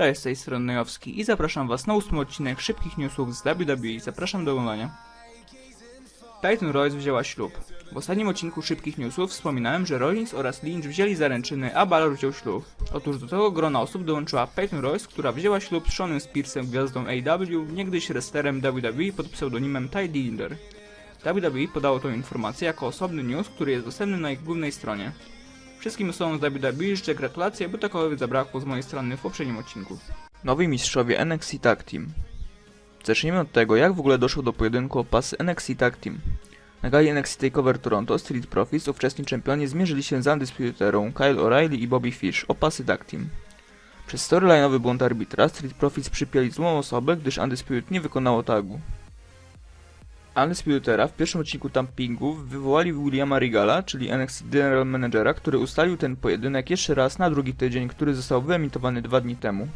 Cześć, z tej strony Nojowski i zapraszam was na ósmy odcinek szybkich newsów z WWE. Zapraszam do oglądania. Titan Royce wzięła ślub. W ostatnim odcinku szybkich newsów wspominałem, że Rollins oraz Lynch wzięli zaręczyny, a Balor wziął ślub. Otóż do tego grona osób dołączyła Peyton Royce, która wzięła ślub z Seanem Spearsem, gwiazdą AEW, niegdyś wrestlerem WWE pod pseudonimem Ty Dillinger. WWE podało tą informację jako osobny news, który jest dostępny na ich głównej stronie. Wszystkim osobom z WWE życzę gratulacje, bo takowych zabrakło z mojej strony w poprzednim odcinku. Nowi mistrzowie NXT Tag Team Zacznijmy od tego, jak w ogóle doszło do pojedynku o pasy NXT Tag Team. Na gali NXT TakeOver Toronto Street Profits, ówczesni czempioni, zmierzyli się z Undisputed Erą, Kyle O'Reilly i Bobby Fish o pasy Tag Team. Przez storyline'owy błąd arbitra Street Profits przypięli złą osobę, gdyż Undisputed nie wykonało tagu. Undisputed Era w pierwszym odcinku Tampingu wywołali Williama Regala, czyli NXT General Managera, który ustalił ten pojedynek jeszcze raz na drugi tydzień, który został wyemitowany dwa dni temu.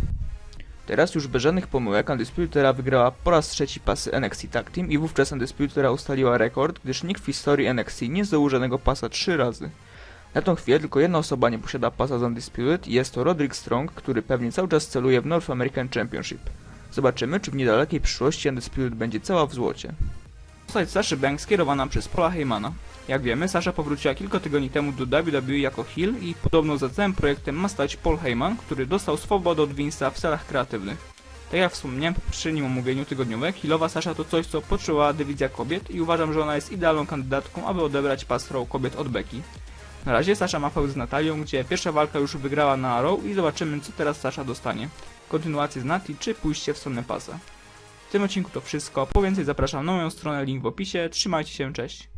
Teraz już bez żadnych pomyłek Undisputed Era wygrała po raz trzeci pasy NXT Tag Team i wówczas Undisputed Era ustaliła rekord, gdyż nikt w historii NXT nie zdobył żadnego pasa trzy razy. Na tą chwilę tylko jedna osoba nie posiada pasa z Undisputed i jest to Roderick Strong, który pewnie cały czas celuje w North American Championship. Zobaczymy, czy w niedalekiej przyszłości Undisputed będzie cała w złocie. Postać Saszy Banks skierowana przez Paula Heymana. Jak wiemy, Sasha powróciła kilka tygodni temu do WWE jako heel i podobno za całym projektem ma stać Paul Heyman, który dostał swobodę od Vince'a w celach kreatywnych. Tak jak wspomniałem w poprzednim omówieniu tygodniowym, healowa Sasha to coś, co potrzebowała dywizja kobiet i uważam, że ona jest idealną kandydatką, aby odebrać pas kobiet od Becky. Na razie Sasha ma feud z Natalią, gdzie pierwsza walka już wygrała na Raw i zobaczymy, co teraz Sasha dostanie. Kontynuację z Nati, czy pójście w stronę pasa. W tym odcinku to wszystko. Po więcej zapraszam na moją stronę, link w opisie. Trzymajcie się, cześć.